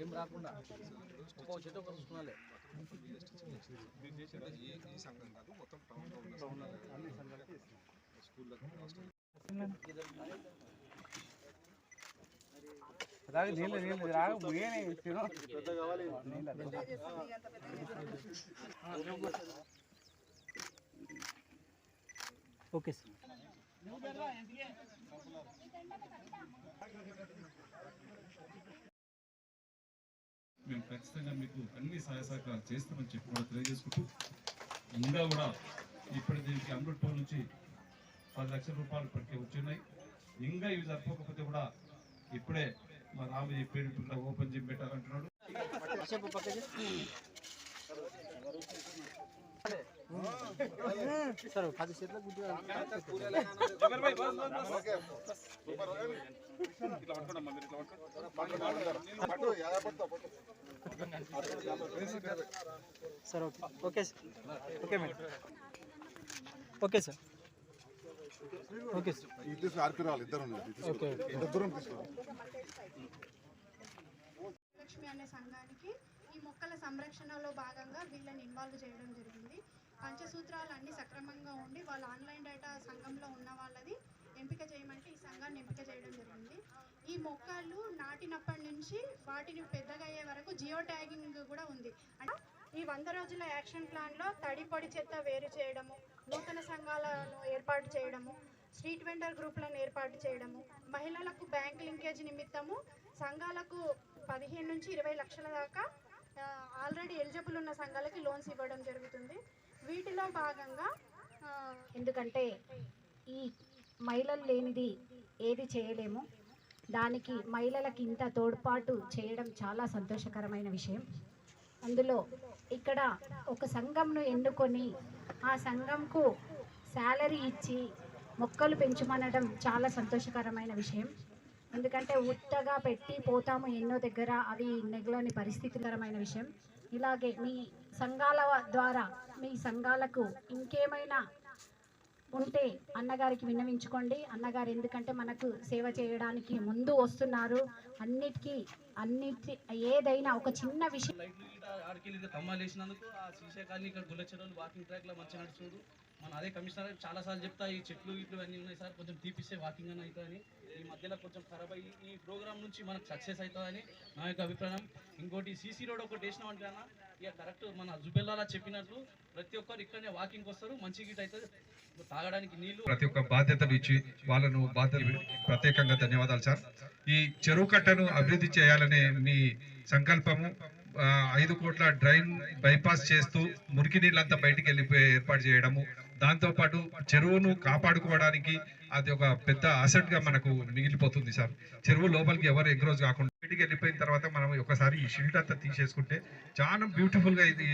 ఏం రాకుండా ఒక చెట్టు ఒక చూసుకోవాలి ఈ సంఘం కాదు మొత్తం టౌన్లో ఉన్న అన్ని సంఘాలకి స్కూళ్ళకి రాగా నీళ్ళు నీళ్ళు రాగా ముగియని తినో పెద్ద కావాలి ఓకే సార్ మేము ఖచ్చితంగా మీకు అన్ని సహాయ సహకారాలు చేస్తామని చెప్పి కూడా తెలియజేసుకుంటూ ఇంకా కూడా ఇప్పటి దీనికి అమృత్ టోల్ నుంచి పది లక్షల రూపాయలు ఇప్పటికే వచ్చినాయి. ఇంకా ఇవి సరిపోకపోతే కూడా ఇప్పుడే మా రాము చెప్పేది ఇప్పుడు ఓపెన్ జిమ్ పెట్టాలంటున్నాడు. సార్ పది గుడ్డు sir okay. Okay sir. Okay madam. Okay sir. Okay sir. ఇది తీసుకు ఆర్పి రావాలి ఇద్దరు ఓకే తీసుకో. ఇంత దూరం తీసుకోవాలి లక్ష్మి అనే సంఘానికి ఈ మొక్కల సంరక్షణలో భాగంగా వీళ్ళని ఇన్వాల్వ్ చేయడం జరిగింది. పంచసూత్రాలు అన్ని సక్రమంగా ఉండి వాళ్ళ ఆన్లైన్ డేటా సంఘంలో ఉన్న వాళ్ళది ఎంపిక చేయమంటే ఈ సంఘాన్ని ఎంపిక చేయడం జరిగింది. ఈ మొక్కలు నాటినప్పటి నుంచి వాటిని పెద్దగా అయ్యే వరకు జియో ట్యాగింగ్ కూడా ఉంది. అంటే ఈ వంద రోజుల యాక్షన్ ప్లాన్లో తడి పొడి చెత్త వేరు చేయడము నూతన సంఘాలను ఏర్పాటు చేయడము స్ట్రీట్ వెండర్ గ్రూప్లను ఏర్పాటు చేయడము మహిళలకు బ్యాంక్ లింకేజ్ నిమిత్తము సంఘాలకు పదిహేను నుంచి ఇరవై లక్షల దాకా ఆల్రెడీ ఎలిజిబుల్ ఉన్న సంఘాలకి లోన్స్ ఇవ్వడం జరుగుతుంది. వీటిలో భాగంగా ఎందుకంటే ఈ మహిళలు లేనిది ఏది చేయలేము. దానికి మహిళలకి ఇంత తోడ్పాటు చేయడం చాలా సంతోషకరమైన విషయం. అందులో ఇక్కడ ఒక సంఘంను ఎన్నుకొని ఆ సంఘంకు శాలరీ ఇచ్చి మొక్కలు పెంచమనడం చాలా సంతోషకరమైన విషయం. ఎందుకంటే ఉత్తగా పెట్టి పోతాము ఎన్నో దగ్గర అవి నెగలని పరిస్థితికరమైన విషయం. ఇలాగే మీ సంఘాల ద్వారా మీ సంఘాలకు ఇంకేమైనా ఉంటే అన్నగారికి విన్నవించుకోండి. అన్నగారు ఎందుకంటే మనకు సేవ చేయడానికి ముందు వస్తున్నారు. అన్నిటికీ అన్నిటి ఏదైనా ఒక చిన్న విషయం కమ్మాలు వేసినందుకు ఆ ఇక్కడ గుల్లచెరువులు వాకింగ్ నడుచుడు మన అదే కమిషనర్ చాలా సార్లు చెప్తా ఈ చెట్లు ఇట్లు అన్నీ ఉన్నాయి సార్ కొంచెం తీపిస్తే వాకింగ్ అని అవుతుందని. ఈ మధ్యలో కొంచెం ఖరాబ్ అయ్యి ఈ ప్రోగ్రామ్ నుంచి మనకు సక్సెస్ అవుతుందని నా యొక్క అభిప్రాయం. ఇంకోటి సీసీ రోడ్ ఒకటి వేసినామంటే అన్న ఇక కరెక్ట్ మన జుబెల్లాలా చెప్పినట్లు ప్రతి ఒక్కరు ఇక్కడనే వాకింగ్ వస్తారు మంచి గిట్ అవుతుంది తాగడానికి నీళ్ళు ప్రతి ఒక్క బాధ్యతలు ఇచ్చి వాళ్ళను బాధ్యత ప్రత్యేకంగా ధన్యవాదాలు సార్. ఈ చెరువు కట్టను అభివృద్ధి చేయాలనే మీ సంకల్పము ఐదు కోట్ల డ్రైన్ బైపాస్ చేస్తూ మురికి నీళ్ళంతా బయటికి వెళ్ళిపోయి ఏర్పాటు చేయడము దాంతోపాటు చెరువును కాపాడుకోవడానికి అది ఒక పెద్ద అసెట్గా మనకు మిగిలిపోతుంది సార్. చెరువు లోపలికి ఎవరు ఎగ్రోజ్ కాకుండా బయటికి వెళ్ళిపోయిన తర్వాత మనం ఒకసారి ఈ షిల్ట్ అంతా తీసేసుకుంటే చాలా బ్యూటిఫుల్గా ఇది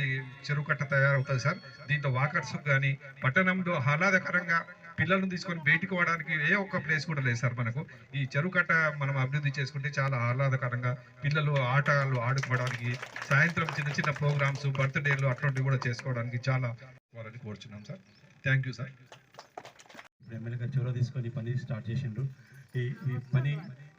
చెరువు కట్ట తయారవుతుంది సార్. దీంట్లో వాకర్స్ కానీ పట్టణంలో ఆహ్లాదకరంగా పిల్లలను తీసుకొని బయటికి పోవడానికి ఏ ఒక్క ప్లేస్ కూడా లేదు సార్ మనకు. ఈ చెరువు కట్ట మనం అభివృద్ధి చేసుకుంటే చాలా ఆహ్లాదకరంగా పిల్లలు ఆటలు ఆడుకోవడానికి సాయంత్రం చిన్న చిన్న ప్రోగ్రామ్స్ బర్త్డేలు అట్లాంటివి కూడా చేసుకోవడానికి చాలా వాళ్ళని కోరుచున్నాం sir. Thank you sir. MLA గారు చొరవ తీసుకొని పని స్టార్ట్ చేసిండ్రు ఈ పని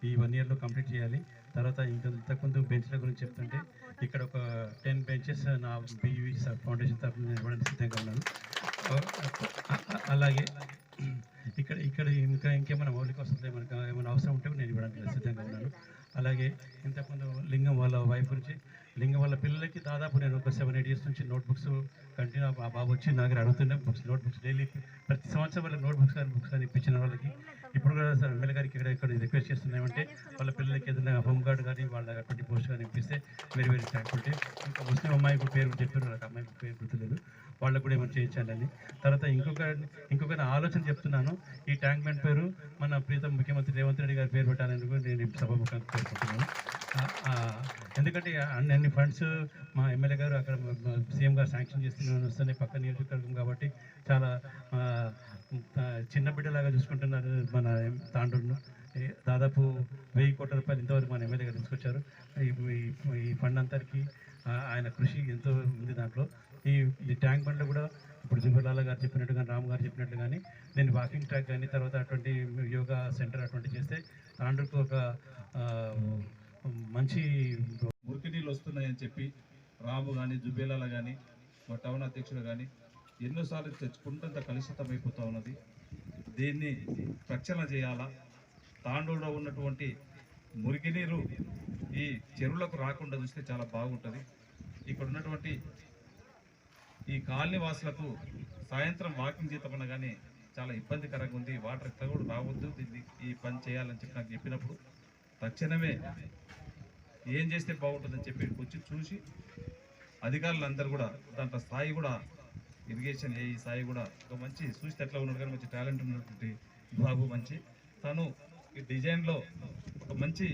ఈ వన్ ఇయర్లో కంప్లీట్ చేయాలి. తర్వాత ఇంకా ఇంతకుముందు బెంచ్ల గురించి చెప్తుంటే ఇక్కడ ఒక టెన్ బెంచెస్ నా బీవీ ఫౌండేషన్ తరఫున నేను ఇవ్వడానికి సిద్ధంగా ఉన్నాను. అలాగే ఇక్కడ ఇక్కడ ఇంకా ఇంకేమైనా మౌలిక వసతులు ఏమైనా ఏమైనా అవసరం ఉంటే నేను ఇవ్వడానికి సిద్ధంగా ఉన్నాను. అలాగే ఇంతకుముందు లింగం వాళ్ళ వైఫ్ గురించి లింగం వాళ్ళ పిల్లలకి దాదాపు నేను ఒక సెవెన్ ఎయిట్ ఇయర్స్ నుంచి నోట్బుక్స్ కంటిన్యూ ఆ బాబు వచ్చి నా దగ్గర అడుగుతుండే. బుక్స్ నోట్బుక్స్ డైలీ ప్రతి సంవత్సరం వాళ్ళకి నోట్బుక్స్ కానీ బుక్స్ కానీ ఇప్పించిన వాళ్ళకి. ఇప్పుడు కూడా సార్ ఎమ్మెల్యే గారికి ఇక్కడ ఇక్కడ రిక్వెస్ట్ చేస్తున్నామంటే వాళ్ళ పిల్లలకి ఏదైనా హోమ్ గార్డ్ కానీ వాళ్ళ అటువంటి పోస్ట్ కానీ ఇప్పిస్తే వెరీ వెరీ థ్యాంక్ఫుల్ ఇంకా ముస్లిం అమ్మాయి కూడా పేరు చెప్పారు. నాకు అమ్మాయి పేరు గుర్తులేదు. వాళ్ళకు కూడా ఏమైనా చేయించాలని తర్వాత ఇంకొక ఇంకొక ఆలోచన చెప్తున్నాను. ఈ ట్యాంక్ బండ్ పేరు మన ప్రీతం ముఖ్యమంత్రి రేవంత్ రెడ్డి గారి పేరు పెట్టాలని కూడా నేను సభాముఖానికి కోరుకుంటున్నాను. ఎందుకంటే అన్ని అన్ని ఫండ్స్ మా ఎమ్మెల్యే గారు అక్కడ సీఎం గారు శాంక్షన్ చేస్తున్న వస్తున్నాయి పక్క నియోజకవర్గం కాబట్టి చాలా చిన్న బిడ్డలాగా చూసుకుంటున్నారు మన ఎం- తాండూరును. దాదాపు వెయ్యి కోట్ల రూపాయలు ఇంతవరకు మన ఎమ్మెల్యే గారు తీసుకొచ్చారు. ఈ ఈ- ఫండ్ అంతరికి ఆయన కృషి ఎంతో ఉంది దాంట్లో. ఈ ఈ ట్యాంక్ బండ్లు కూడా ఇప్పుడు జుబులాల గారు చెప్పినట్టు కానీ రామ్ గారు చెప్పినట్టు కానీ నేను వాకింగ్ ట్రాక్ కానీ తర్వాత అటువంటి యోగా సెంటర్ అటువంటి చేస్తే తాండూరుకు ఒక మంచి మురికి నీళ్ళు వస్తున్నాయని చెప్పి రాము కానీ జుబేలాల కానీ మా టౌన్ అధ్యక్షుడు కానీ ఎన్నోసార్లు తెచ్చుకుంటంత కలుషితం అయిపోతూ ఉన్నది. దీన్ని ప్రక్షాళన చేయాలా? తాండూరులో ఉన్నటువంటి మురికి నీరు ఈ చెరువులకు రాకుండా చూస్తే చాలా బాగుంటుంది. ఇక్కడ ఉన్నటువంటి ఈ కాలనీ వాసులకు సాయంత్రం వాకింగ్ చేద్దామన్నా కానీ చాలా ఇబ్బందికరంగా ఉంది. వాటర్ ఎట్లా కూడా రావద్దు. దీన్ని ఈ పని చేయాలని చెప్పి నాకు చెప్పినప్పుడు తక్షణమే ఏం చేస్తే బాగుంటుందని చెప్పి వచ్చి చూసి అధికారులందరూ కూడా దాంట్లో స్థాయి కూడా ఇరిగేషన్ ఏ స్థాయి కూడా ఒక మంచి చూస్తే ఎట్లా ఉన్నాడు కానీ మంచి టాలెంట్ ఉన్నటువంటి బాబు మంచి. తను ఈ డిజైన్లో ఒక మంచి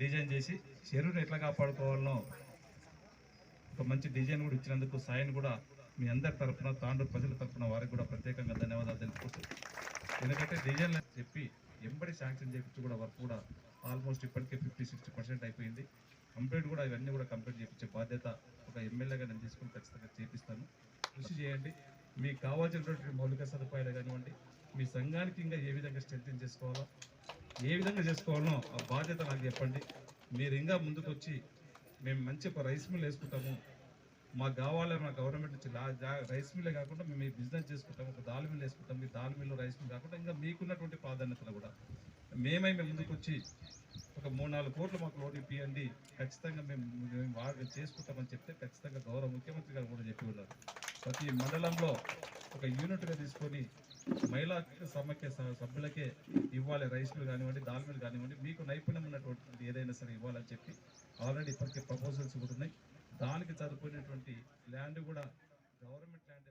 డిజైన్ చేసి చెరువుని ఎట్లా కాపాడుకోవాలనో ఒక మంచి డిజైన్ కూడా ఇచ్చినందుకు సాయిని కూడా మీ అందరి తరఫున తాండూరు ప్రజల తరఫున వారికి కూడా ప్రత్యేకంగా ధన్యవాదాలు తెలుపుకుంటూ. ఎందుకంటే డిజైన్ చెప్పి ఎంబడి శాంక్షన్ చేయించి కూడా వర్క్ కూడా ఆల్మోస్ట్ ఇప్పటికే ఫిఫ్టీ సిక్స్టీ పర్సెంట్ అయిపోయింది. కంప్లీట్ కూడా ఇవన్నీ కూడా కంప్లీట్ చేయించే బాధ్యత ఒక ఎమ్మెల్యేగా నేను తీసుకుని ఖచ్చితంగా చేపిస్తాను. కృషి చేయండి. మీకు కావాల్సినటువంటి మౌలిక సదుపాయాలు కానివ్వండి మీ సంఘానికి ఇంకా ఏ విధంగా స్ట్రెంగ్ చేసుకోవాలో ఏ విధంగా చేసుకోవాలనో ఆ బాధ్యత నాకు చెప్పండి. మీరు ఇంకా ముందుకు వచ్చి మేము మంచి ఒక రైస్ మిల్ వేసుకుంటాము. మాకు కావాలి మా గవర్నమెంట్ నుంచి లా- జా- రైస్ మిల్లే కాకుండా మేము ఈ బిజినెస్ చేసుకుంటాం ఒక దాల్ మిల్ వేసుకుంటాం. మీ దాల్ మిల్లు రైస్ మిల్ కాకుండా ఇంకా మీకున్నటువంటి ప్రాధాన్యతలు కూడా. మేమై మేము ముందుకు వచ్చి ఒక మూడు నాలుగు కోట్లు మాకు లోన్ ఇప్పియండి. ఖచ్చితంగా మేము మేము చేసుకుంటామని చెప్తే ఖచ్చితంగా గౌరవ ముఖ్యమంత్రి గారు కూడా చెప్పి ఉన్నారు. ప్రతి మండలంలో ఒక యూనిట్గా తీసుకొని మహిళా సమైక్య సభ్యులకే ఇవ్వాలి రైస్ మిల్ కానివ్వండి దాల్ మిల్ కానివ్వండి. మీకు నైపుణ్యం ఉన్నటువంటి ఏదైనా సరే ఇవ్వాలని చెప్పి ఆల్రెడీ ఇప్పటికే ప్రపోజల్స్ కూడా ఉన్నాయి. దానికి సరిపోయినటువంటి ల్యాండ్ కూడా గవర్నమెంట్ ల్యాండ్